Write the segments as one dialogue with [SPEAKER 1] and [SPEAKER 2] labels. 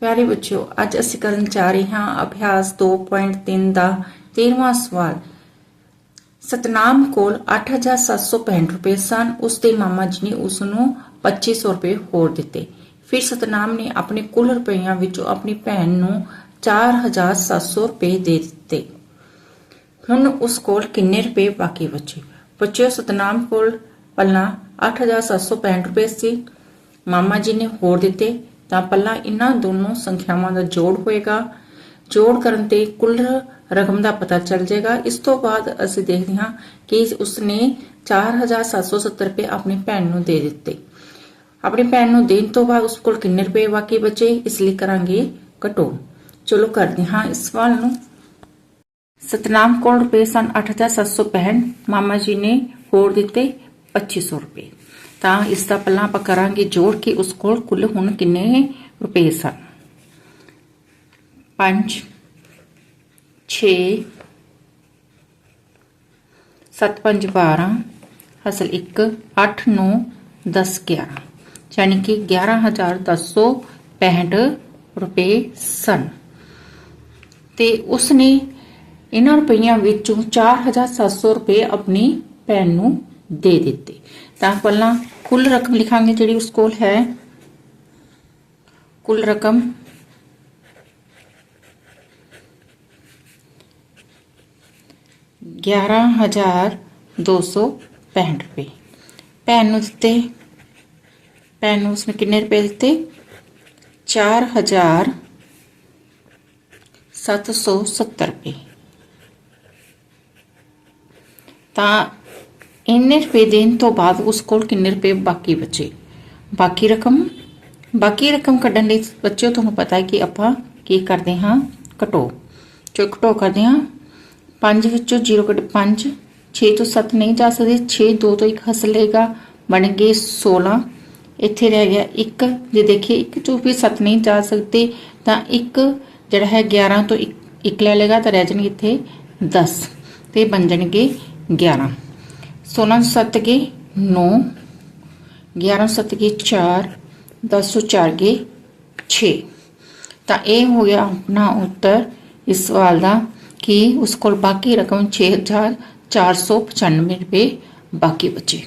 [SPEAKER 1] ਪਿਆਰੇ ਬੱਚਿਓ, ਅੱਜ ਅਸੀਂ ਕਰਨ ਜਾ ਰਹੇ ਹਾਂ ਅਭਿਆਸ 2.3 ਦਾ 13ਵਾਂ ਸਵਾਲ। ਸਤਨਾਮ ਕੋਲ 8765 ਰੁਪਏ ਸਨ। ਉਸ ਦੇ ਮਾਮਾ ਜੀ ਨੇ ਉਸ ਨੂੰ 2500 ਰੁਪਏ ਹੋਰ ਦਿੱਤੇ। ਫਿਰ ਸਤਨਾਮ ਨੇ ਆਪਣੇ ਕੁੱਲ ਰੁਪਈਆਂ ਵਿੱਚੋਂ ਆਪਣੀ ਭੈਣ ਨੂੰ 4700 ਰੁਪਏ ਦੇ ਦਿੱਤੇ। ਹੁਣ ਉਸ ਕੋਲ ਕਿੰਨੇ ਰੁਪਏ ਬਾਕੀ ਬਚੇ? ਬੱਚਿਓ, ਸਤਨਾਮ ਕੋਲ ਪਹਿਲਾਂ 8765 ਰੁਪਏ ਸੀ। ਮਾਮਾ ਜੀ ਨੇ ਹੋਰ ਦਿੱਤੇ। ਤਾਂ ਪਹਿਲਾਂ ਇਹਨਾਂ ਦੋਨੋਂ ਸੰਖਿਆਵਾਂ ਦਾ ਜੋੜ ਹੋਏਗਾ। ਜੋੜ ਕਰਨ ਤੇ ਕੁੱਲ ਰਕਮ ਦਾ ਪਤਾ ਚੱਲ ਜਾਏਗਾ। ਇਸ ਤੋਂ ਬਾਅਦ ਅਸੀਂ ਦੇਖਦੇ ਹਾਂ ਕਿ ਉਸਨੇ 4770 ਰੁਪਏ ਆਪਣੀ ਭੈਣ ਨੂੰ ਦੇ ਦਿੱਤੇ। ਆਪਣੀ ਭੈਣ ਨੂੰ ਦੇਣ ਤੋਂ ਬਾਅਦ ਉਸ ਕੋਲ ਕਿੰਨੇ ਰੁਪਏ ਬਾਕੀ ਬਚੇ, ਇਸ ਲਈ ਕਰਾਂਗੇ ਘਟੋ। ਚਲੋ ਕਰਦੇ ਹਾਂ ਇਸ ਸਵਾਲ ਨੂੰ। ਸਤਨਾਮ ਕੋਲ ਰੁਪਏ ਸਨ 8765 ਮਾਮਾ ਜੀ ਨੇ ਹੋਰ ਦਿੱਤੇ 2500 ਰੁਪਏ। ਤਾਂ ਇਸ ਦਾ ਪਹਿਲਾਂ ਆਪਾਂ ਕਰਾਂਗੇ ਜੋੜ ਕੇ ਉਸ ਕੋਲ ਕੁੱਲ ਹੁਣ ਕਿੰਨੇ ਰੁਪਏ ਸਨ? 5 6 7 5 12 ਅਸਲ 1 8 9 10 11 ਯਾਨੀ ਕਿ 11265 ਰੁਪਏ ਸਨ। ਤੇ ਉਸਨੇ ਇਹਨਾਂ ਰੁਪਈਆਂ ਵਿੱਚੋਂ 4700 ਰੁਪਏ ਆਪਣੀ ਭੈਣ ਨੂੰ ਦੇ ਦਿੱਤੇ। ਤਾਂ ਪਹਿਲਾਂ ਕੁੱਲ ਰਕਮ ਲਿਖਾਂਗੇ ਜਿਹੜੀ ਉਸ ਕੋਲ ਹੈ। ਕੁੱਲ ਰਕਮ। ਗਿਆਰਾਂ ਹਜ਼ਾਰ ਦੋ ਸੌ ਪੈਂਹਠ ਰੁਪਏ। ਭੈਣ ਨੂੰ ਦਿੱਤੇ। ਭੈਣ ਨੂੰ ਉਸਨੇ ਕਿੰਨੇ ਰੁਪਏ ਦਿੱਤੇ? ਚਾਰ ਹਜ਼ਾਰ ਸੱਤ ਸੌ ਸੱਤਰ ਰੁਪਏ। ਤਾਂ ਇੰਨੇ ਰੁਪਏ ਦੇਣ ਤੋਂ ਬਾਅਦ ਉਸ ਕੋਲ ਕਿੰਨੇ ਰੁਪਏ ਬਾਕੀ ਬਚੇ? ਬਾਕੀ ਰਕਮ? ਬਾਕੀ ਰਕਮ ਕੱਢਣ ਲਈ ਬੱਚਿਓ, ਤੁਹਾਨੂੰ ਪਤਾ ਹੈ ਕਿ ਆਪਾਂ ਕੀ ਕਰਦੇ ਹਾਂ? ਘਟੋ। ਚੋ ਘਟੋ ਕਰਦੇ ਹਾਂ। 5 ਵਿੱਚੋਂ 0 ਕੱਢ 5 6 ਤੋਂ 7 ਨਹੀਂ ਜਾ ਸਕਦੇ 6 2 ਤੋਂ 1 ਹਸਲੇਗਾ ਬਣ ਗਏ 16 ਇੱਥੇ ਰਹਿ ਗਿਆ 1 ਜੇ ਦੇਖੀਏ 1 ਚੋਂ ਵੀ 7 ਨਹੀਂ ਜਾ ਸਕਦੇ, ਤਾਂ 1 ਜਿਹੜਾ ਹੈ 11 ਤੋਂ 1 ਲੈ ਲੇਗਾ ਤਾਂ ਰਹਿ ਜਾਣਗੇ ਇੱਥੇ 10 ਤੇ ਬਣ ਜਾਣਗੇ 11 16 7 ਗਏ 9 11 7 ਗਏ 4 10 4 ਗਏ 6 ਤਾਂ ਇਹ ਹੋ ਗਿਆ ਆਪਣਾ ਉੱਤਰ ਇਸ ਸਵਾਲ ਦਾ ਕਿ ਉਸ ਕੋਲ ਬਾਕੀ ਰਕਮ 6495 ਰੁਪਏ ਬਾਕੀ ਬਚੇ।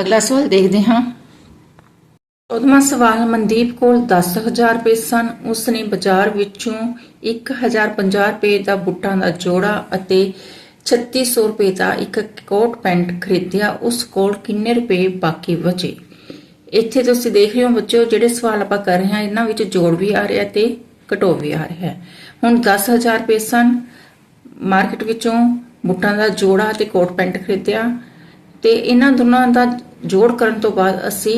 [SPEAKER 1] ਅਗਲਾ ਸਵਾਲ ਦੇਖਦੇ ਹਾਂ। ਚੌਦਵਾਂ ਸਵਾਲ, ਮਨਦੀਪ ਕੋਲ 10000 ਰੁਪਏ ਸਨ। ਉਸ ਨੇ ਬਾਜ਼ਾਰ ਵਿੱਚੋਂ 1050 ਰੁਪਏ ਦਾ ਬੁੱਟਾਂ ਦਾ ਜੋੜਾ ਅਤੇ 3600 ਰੁਪਏ ਦਾ ਇੱਕ ਕੋਟ ਪੈਂਟ ਖਰੀਦਿਆ, ਉਸ ਕੋਲ ਕਿੰਨੇ ਰੁਪਏ ਬਾਕੀ ਬਚੇ? ਇੱਥੇ ਤੁਸੀਂ ਦੇਖ ਰਹੇ ਹੋ ਬੱਚਿਓ, ਜਿਹੜੇ ਸਵਾਲ ਆਪਾਂ ਕਰ ਰਹੇ ਹਾਂ, ਇਹਨਾਂ ਵਿੱਚ ਜੋੜ ਵੀ ਆ ਰਿਹਾ ਤੇ ਘਟੋ ਵੀ ਆ ਰਿਹਾ ਹੈ। ਹੁਣ 10000 ਰੁਪਏ ਸਨ, ਮਾਰਕੀਟ ਵਿੱਚੋਂ ਬੁੱਟਾਂ ਦਾ ਜੋੜਾ ਤੇ ਕੋਟ ਪੈਂਟ ਖਰੀਦਿਆ ਤੇ ਇਹਨਾਂ ਦੋਨਾਂ ਦਾ ਜੋੜ ਕਰਨ ਤੋਂ ਬਾਅਦ ਅਸੀਂ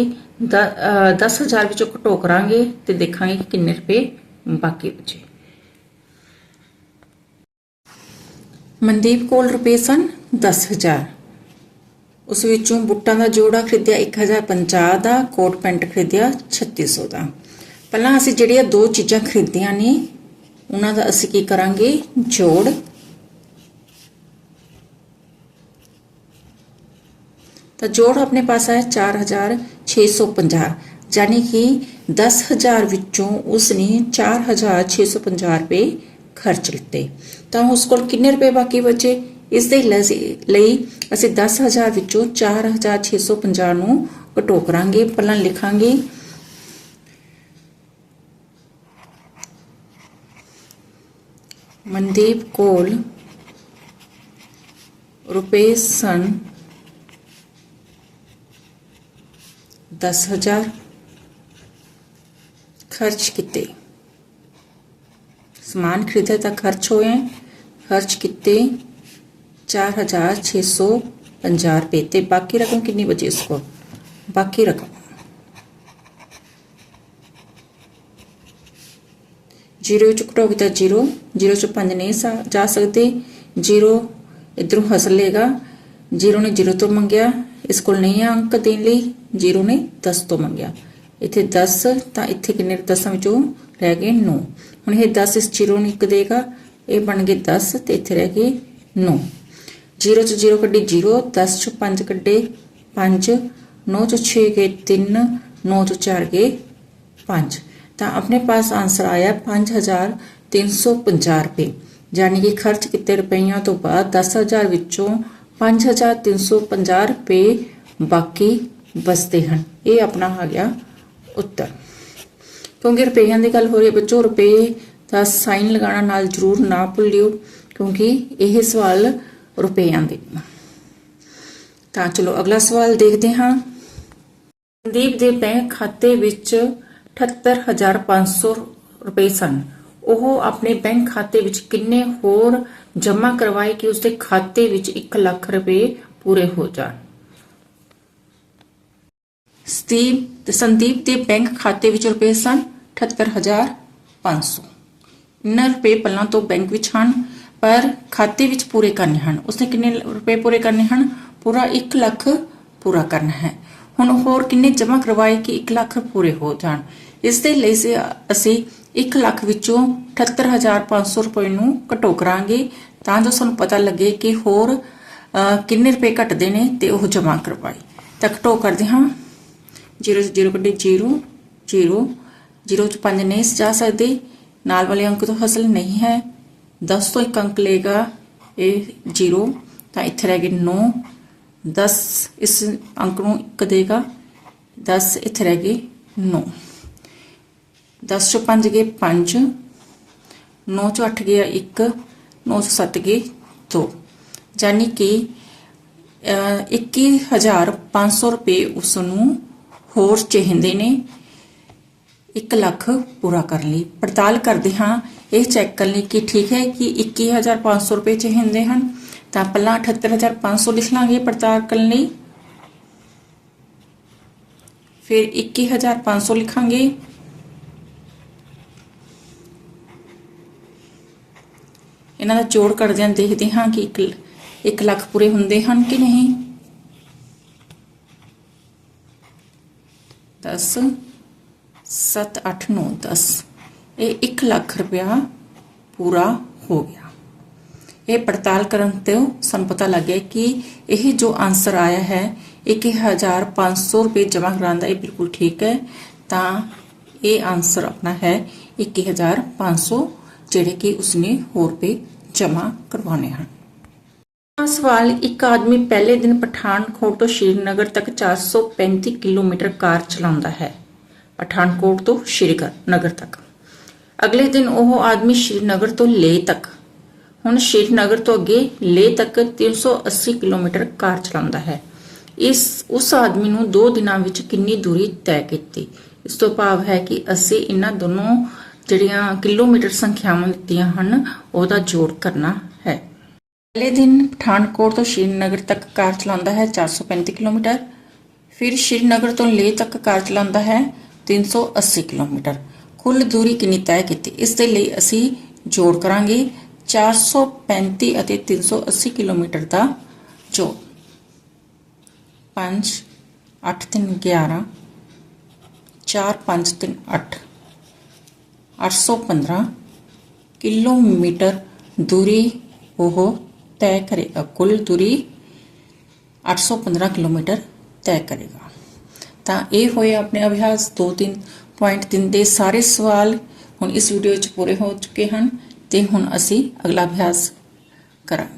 [SPEAKER 1] 10000 ਵਿੱਚੋਂ ਘਟੋ ਕਰਾਂਗੇ ਤੇ ਦੇਖਾਂਗੇ ਕਿੰਨੇ ਰੁਪਏ ਬਾਕੀ ਬਚੇ। ਮਨਦੀਪ ਕੋਲ ਰੁਪਏ ਸਨ 10000 ਉਸ ਵਿੱਚੋਂ ਬੁੱਟਾਂ ਦਾ ਜੋੜਾ ਖਰੀਦਿਆ 1050 ਦਾ, ਕੋਟ ਪੈਂਟ ਖਰੀਦਿਆ 3600 ਦਾ। ਪਹਿਲਾਂ ਅਸੀਂ ਜਿਹੜੀਆਂ ਦੋ ਚੀਜ਼ਾਂ ਖਰੀਦੀਆਂ ਨੇ, ਉਹਨਾਂ ਦਾ ਅਸੀਂ ਕੀ ਕਰਾਂਗੇ? ਜੋੜ। ਤਾਂ ਜੋੜ ਆਪਣੇ ਪਾਸ ਹੈ 4650 ਯਾਨੀ ਕਿ 10000 ਵਿੱਚੋਂ ਉਸਨੇ 4650 ਰੁਪਏ ਖਰਚ ਲਿੱਤੇ ਤਾਂ ਉਸ ਕੋਲ ਕਿੰਨੇ ਰੁਪਏ ਬਾਕੀ ਬਚੇ? ਇਸ ਦੇ ਲਈ ਅਸੀਂ 10000 ਵਿੱਚੋਂ 4650 ਨੂੰ ਘਟੋ ਕਰਾਂਗੇ ਪਹਿਲਾਂ ਲਿਖਾਂਗੇ। ਮਨਦੀਪ ਕੋਲ ਰੁਪਏ ਸਨ 10000 ਖਰਚ ਕੀਤੇ। ਸਮਾਨ ਖਰੀਦੇ ਤਾਂ ਖਰਚ ਹੋਏ ਖਰਚ ਕੀਤੇ 4650 ਰੁਪਏ ਤੇ ਬਾਕੀ ਰਕਮ ਕਿੰਨੀ ਬਚੀ ਇਸ ਕੋਲ ਬਾਕੀ ਰਕਮ ਜ਼ੀਰੋ ਚ ਘਟੋਗੇ ਤਾਂ ਜ਼ੀਰੋ ਜ਼ੀਰੋ ਚ 5 ਨਹੀਂ ਜਾ ਸਕਦੇ ਜ਼ੀਰੋ ਇਧਰੋਂ ਹਸਲੇਗਾ ਜ਼ੀਰੋ ਨੇ ਜ਼ੀਰੋ ਤੋਂ ਮੰਗਿਆ ਇਸ ਕੋਲ ਨਹੀਂ ਆ ਅੰਕ ਦੇਣ ਲਈ ਜ਼ੀਰੋ ਨੇ 10 ਤੋਂ ਮੰਗਿਆ ਇੱਥੇ 10 ਤਾਂ ਇੱਥੇ ਕਿੰਨੇ 10 ਵਿੱਚੋਂ ਰਹਿ ਗਏ 9 ਹੁਣ ਇਹ 10 ਇਸ ਜ਼ੀਰੋ ਨੂੰ 1 ਦੇਗਾ, ਇਹ ਬਣ ਗਏ 10 ਤੇ ਇੱਥੇ ਰਹਿ ਗਏ 9 0 ਚ 0 ਕੱਢੀ 0 10 ਚ 5 ਕੱਢੇ 5 9 ਚ 6 ਗਏ 3 9 ਚ 4 ਗਏ 5 ਤਾਂ ਆਪਣੇ ਪਾਸ ਆਨਸਰ ਆਇਆ 5350 ਰੁਪਏ। ਯਾਨੀ ਕਿ ਖਰਚ ਕੀਤੇ ਰੁਪਈਆਂ ਤੋਂ ਬਾਅਦ 10000 ਵਿੱਚੋਂ 5350 ਰੁਪਏ ਬਾਕੀ ਬਚਦੇ ਹਨ। ਇਹ ਆਪਣਾ ਆ ਗਿਆ ਉੱਤਰ। ਕਿਉਂਕਿ ਰੁਪਈਆਂ ਦੀ ਗੱਲ ਹੋ ਰਹੀ ਹੈ, ਬੱਚੋ, ਰੁਪਏ ਦਾ ਸਾਈਨ ਲਗਾਉਣਾ ਨਾਲ ਜ਼ਰੂਰ ਨਾ ਭੁੱਲਿਓ, ਕਿਉਂਕਿ ਇਹ ਸਵਾਲ ਰੁਪਈਆਂ ਦੇ। ਤਾਂ ਚਲੋ, ਅਗਲਾ ਸਵਾਲ ਦੇਖਦੇ ਹਾਂ। ਸੰਦੀਪ ਦੇ ਬੈਂਕ ਖਾਤੇ ਵਿੱਚ 78500 ਰੁਪਏ ਸਨ। ਉਹ ਆਪਣੇ ਬੈਂਕ ਖਾਤੇ ਵਿੱਚ ਕਿੰਨੇ ਹੋਰ ਜਮ੍ਹਾਂ ਕਰਵਾਏ ਕਿ ਉਸਦੇ ਖਾਤੇ ਵਿੱਚ 1 ਲੱਖ ਰੁਪਏ ਪੂਰੇ ਹੋ ਜਾਣ? ਸਤੀਵ ਤੇ ਸੰਦੀਪ ਦੇ ਬੈਂਕ ਖਾਤੇ ਵਿੱਚ ਰੁਪਏ ਸਨ। 78500 ਇਹਨਾਂ ਰੁਪਏ ਪਹਿਲਾਂ ਤੋਂ ਬੈਂਕ ਵਿੱਚ ਹਨ, ਪਰ ਖਾਤੇ ਵਿੱਚ ਪੂਰੇ ਕਰਨੇ ਹਨ। ਉਸਨੇ ਕਿੰਨੇ ਰੁਪਏ ਪੂਰੇ ਕਰਨੇ ਹਨ? ਪੂਰਾ 1 ਲੱਖ ਪੂਰਾ ਕਰਨਾ ਹੈ। ਹੁਣ ਹੋਰ ਕਿੰਨੇ ਜਮ੍ਹਾਂ ਕਰਵਾਏ ਕਿ 1 ਲੱਖ ਪੂਰੇ ਹੋ ਜਾਣ? ਇਸ ਦੇ ਲਈ ਅਸੀਂ 1 ਲੱਖ ਵਿੱਚੋਂ 78500 ਰੁਪਏ ਨੂੰ ਘਟੋ ਕਰਾਂਗੇ, ਤਾਂ ਜੋ ਸਾਨੂੰ ਪਤਾ ਲੱਗੇ ਕਿ ਹੋਰ ਕਿੰਨੇ ਰੁਪਏ ਘਟਦੇ ਨੇ ਤੇ ਉਹ ਜਮ੍ਹਾਂ ਕਰਵਾਏ। ਤਾਂ ਘਟੋ ਕਰਦੇ ਹਾਂ। 0 0 ਕੱਢੇ 0 0 0 ਚ 5 ਨਹੀਂ ਜਾ ਸਕਦੇ ਨਾਲ ਵਾਲੇ ਅੰਕ ਤੋਂ ਹਾਸਲ ਨਹੀਂ ਹੈ। 10 ਤੋਂ ਇੱਕ ਅੰਕ ਲੇਗਾ ਇਹ 0 ਤਾਂ ਇੱਥੇ ਰਹਿ ਗਏ 9 10 ਇਸ ਅੰਕ ਨੂੰ 1 ਦੇਗਾ 10 ਇੱਥੇ ਰਹਿ ਗਏ 9 10 ਚੋਂ 5 ਗਏ 5 9 ਚੋਂ 8 ਗਿਆ 1 9 ਚੋਂ 7 ਗਏ 2 ਯਾਨੀ ਕਿ ਅਹ, 21500 ਰੁਪਏ ਉਸ ਨੂੰ ਹੋਰ ਚਾਹੀਦੇ ਨੇ। 1 ਲੱਖ ਪੂਰਾ ਕਰਨ ਲਈ ਪੜਤਾਲ ਕਰਦੇ ਹਾਂ ਇਹ ਚੈੱਕ ਕਰਨ ਲਈ ਕਿ ਠੀਕ ਹੈ ਕਿ 21500 ਰੁਪਏ ਚਾਹੀਦੇ ਹਨ ਤਾਂ ਪਹਿਲਾਂ 78500 ਲਿਖ ਲਾਂਗੇ ਪੜਤਾਲ ਕਰਨ ਲਈ ਫਿਰ 21500 ਲਿਖਾਂਗੇ ਇਹਨਾਂ ਦਾ ਜੋੜ ਕਰਦੇ ਹਾਂ ਦੇਖਦੇ ਹਾਂ ਕਿ 1 ਲੱਖ ਪੂਰੇ ਹੁੰਦੇ ਹਨ ਕਿ ਨਹੀਂ 10 7 8 9 10 ਇਹ 1 ਲੱਖ ਰੁਪਇਆ ਪੂਰਾ ਹੋ ਗਿਆ। ਇਹ ਪੜਤਾਲ ਕਰਨ ਤੋਂ ਸਾਨੂੰ ਪਤਾ ਲੱਗਿਆ ਕਿ ਇਹ ਜੋ ਆਨਸਰ ਆਇਆ ਹੈ 1500 ਰੁਪਏ ਜਮ੍ਹਾਂ ਕਰਾਉਣ ਦਾ ਇਹ ਬਿਲਕੁਲ ਠੀਕ ਹੈ। ਤਾਂ ਇਹ ਆਨਸਰ ਆਪਣਾ ਹੈ 21500 ਜਿਹੜੇ ਕਿ ਉਸਨੇ ਹੋਰ ਰੁਪਏ ਜਮ੍ਹਾਂ ਕਰਵਾਉਣੇ ਹਨ। ਸਵਾਲ ਇੱਕ ਆਦਮੀ ਪਹਿਲੇ ਦਿਨ ਪਠਾਨਕੋਟ ਤੋਂ ਸ਼੍ਰੀਨਗਰ ਤੱਕ 435 ਕਿਲੋਮੀਟਰ ਕਾਰ ਚਲਾਉਂਦਾ ਹੈ। ਪਠਾਨਕੋਟ ਤੋਂ ਸ਼੍ਰੀਨਗਰ ਤੱਕ। ਅਗਲੇ ਦਿਨ ਉਹ ਆਦਮੀ ਸ਼੍ਰੀਨਗਰ ਤੋਂ ਲੇਹ ਤੱਕ। ਹੁਣ ਸ਼੍ਰੀਨਗਰ ਤੋਂ ਅੱਗੇ ਲੇਹ ਤੱਕ 380 ਕਿਲੋਮੀਟਰ ਕਾਰ ਚਲਾਉਂਦਾ ਹੈ। ਇਸ, ਉਸ ਆਦਮੀ ਨੂੰ 2 ਦਿਨਾਂ ਵਿੱਚ ਕਿੰਨੀ ਦੂਰੀ ਤੈਅ ਕੀਤੀ। ਇਸ ਤੋਂ ਭਾਵ ਹੈ ਕਿ ਅਸੀਂ ਇਹਨਾਂ ਦੋਨੋਂ ਜਿਹੜੀਆਂ ਕਿਲੋਮੀਟਰ ਸੰਖਿਆਵਾਂ ਦਿੱਤੀਆਂ ਹਨ, ਉਹਦਾ ਜੋੜ ਕਰਨਾ ਹੈ। ਪਹਿਲੇ ਦਿਨ ਪਠਾਨਕੋਟ ਤੋਂ ਸ਼੍ਰੀਨਗਰ ਤੱਕ ਕਾਰ ਚਲਾਉਂਦਾ ਹੈ 435 ਕਿਲੋਮੀਟਰ। ਫਿਰ ਸ਼੍ਰੀਨਗਰ ਤੋਂ ਲੇਹ ਤੱਕ ਕਾਰ ਚਲਾਉਂਦਾ ਹੈ 380 ਕਿਲੋਮੀਟਰ। ਕੁੱਲ ਦੂਰੀ ਕਿੰਨੀ ਤੈਅ ਕੀਤੀ? ਇਸ ਦੇ ਲਈ ਅਸੀਂ ਜੋੜ ਕਰਾਂਗੇ 435 ਅਤੇ 380 ਕਿਲੋਮੀਟਰ ਦਾ ਜੋੜ। 5 8 3 11 4 5 3 8 815 ਕਿਲੋਮੀਟਰ ਦੂਰੀ ਉਹ ਤੈਅ ਕਰੇਗਾ ਕੁੱਲ ਦੂਰੀ 815 ਕਿਲੋਮੀਟਰ ਤੈਅ ਕਰੇਗਾ। ਤਾਂ ਇਹ ਹੋਏ ਆਪਣੇ ਅਭਿਆਸ 2-3.3 ਦੇ ਸਾਰੇ ਸਵਾਲ ਹੁਣ ਇਸ ਵੀਡੀਓ ਵਿੱਚ ਪੂਰੇ ਹੋ ਚੁੱਕੇ ਹਨ ਤੇ ਹੁਣ ਅਸੀਂ ਅਗਲਾ ਅਭਿਆਸ ਕਰਾਂਗੇ।